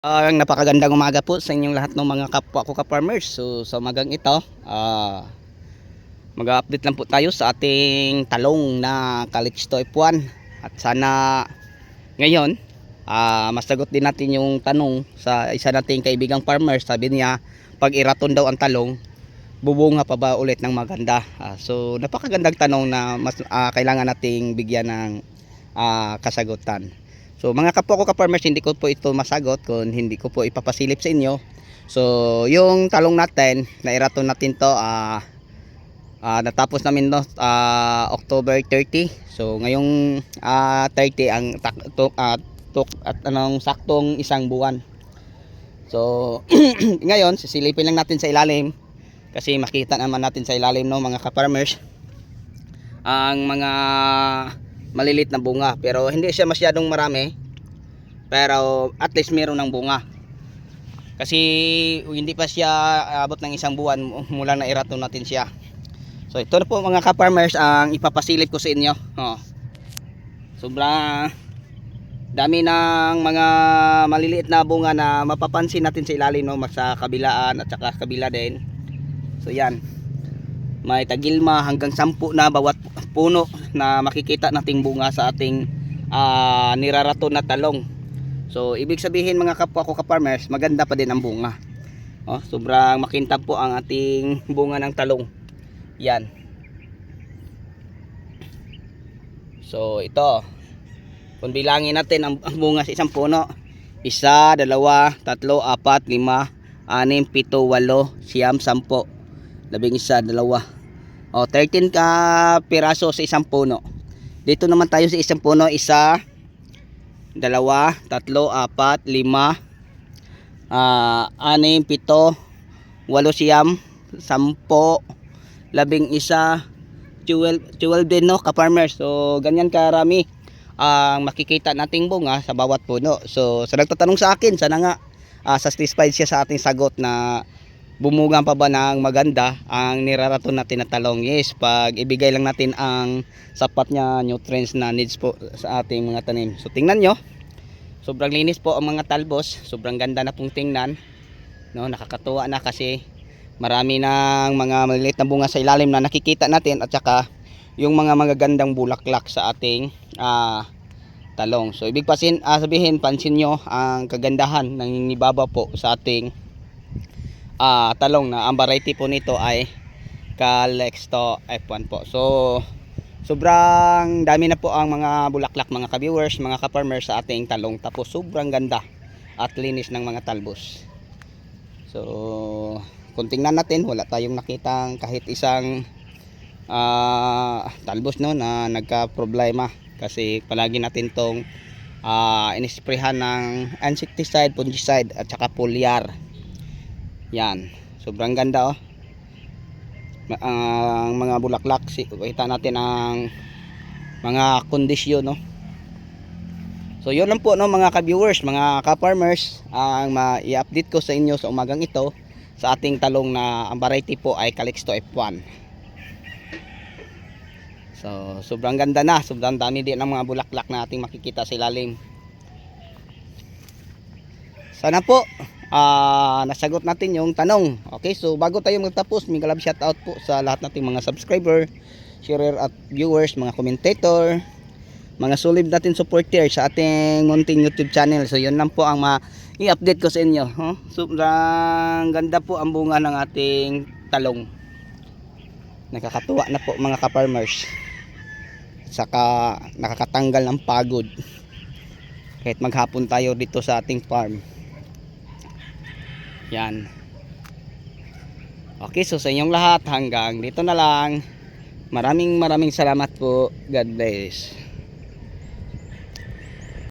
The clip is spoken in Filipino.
Ang napakagandang umaga po sa inyong lahat ng mga kapwa ko ka-farmers. So sa umagang ito, ah mag-update lang po tayo sa ating talong na Calixto F1 at sana ngayon ah masagot din natin yung tanong sa isa nating kaibigang farmer. Sabi niya, pag iraton daw ang talong, bubunga pa ba ulit ng maganda? Ah, so napakagandang tanong na mas ah, kailangan nating bigyan ng ah, kasagutan. So mga kapwa ko ka-farmers, hindi ko po ito masagot kung hindi ko po ipapasilip sa inyo. So yung talong natin, nairaton natin to ah ah, natapos namin no ah, October 30. So ngayong ah, 30 ang tak, to, ah, tok, at anong saktong isang buwan. So ngayon sisilipin lang natin sa ilalim kasi makita naman natin sa ilalim no mga ka-farmers ang mga malilit na bunga. Pero hindi siya masyadong marami. Pero at least meron ng bunga. Kasi hindi pa siya abot ng isang buwan mula na irato natin siya. So ito na po mga ka-farmers ang ipapasilip ko sa inyo. Oh. sobrang dami ng mga maliliit na bunga na mapapansin natin sa ilalim no? Sa kabilaan at saka kabila din. So yan may tagilma hanggang sampu na bawat puno na makikita nating bunga sa ating ah, nirarato na talong. So ibig sabihin mga kapwa ko ka-farmers, maganda pa din ang bunga. Oh, sobrang makintab po ang ating bunga ng talong. Yan. So ito. Kung bilangin natin ang bunga sa isang puno, isa, dalawa, tatlo, apat, lima, anim, pito, walo, siyam, sampo, labing isa, dalawa. O, 13 ka piraso sa isang puno. Dito naman tayo sa isang puno, isa, dalawa, tatlo, apat, lima, ah, anim, pito, walo siyam, sampo, labing isa, 12, 12 din no, ka-farmers. So, ganyan karami ang makikita nating bunga sa bawat puno. So, sa nagtatanong sa akin, sana nga ah, satisfied siya sa ating sagot na bumuga pa ba ng maganda ang niraraton natin na talong. Yes, pag ibigay lang natin ang sapat niya nutrients na needs po sa ating mga tanim. So, tingnan nyo. Sobrang linis po ang mga talbos. Sobrang ganda na pong tingnan. No, nakakatuwa na kasi marami ng mga maliliit na bunga sa ilalim na nakikita natin at saka yung mga magagandang bulaklak sa ating ah, talong. So ibig pasin, ah, sabihin pansin nyo ang kagandahan ng nibaba po sa ating ah, talong na ang variety po nito ay Calexto F1 po. So sobrang dami na po ang mga bulaklak mga ka-viewers, mga ka-farmers sa ating talong. Tapos sobrang ganda at linis ng mga talbos. So kung tingnan natin wala tayong nakitang kahit isang ah, talbos no na nagka-problema kasi palagi natin tong ah, inisprehan ng insecticide, fungicide at saka foliar. Yan. Sobrang ganda oh. Ang mga bulaklak, si kita natin ang mga kondisyon no. So yun lang po no mga ka-viewers, mga ka-farmers, ang ma-i-update ko sa inyo sa umagang ito sa ating talong na ang variety po ay Calixto F1. So sobrang ganda na, sobrang dami din ng mga bulaklak na ating makikita sa ilalim. Sana po ah nasagot natin yung tanong. Okay, so bago tayo magtapos, may galab shoutout po sa lahat nating mga subscriber, sharer at viewers, mga commentator, mga solid natin supporter sa ating munting YouTube channel. So yun lang po ang ma i-update ko sa inyo. Huh? Sobrang ganda po ang bunga ng ating talong. Nakakatuwa na po mga ka-farmers. Saka nakakatanggal ng pagod. Kahit maghapon tayo dito sa ating farm. Yan. Okay, so sa inyong lahat hanggang dito na lang. Maraming maraming salamat po. God bless.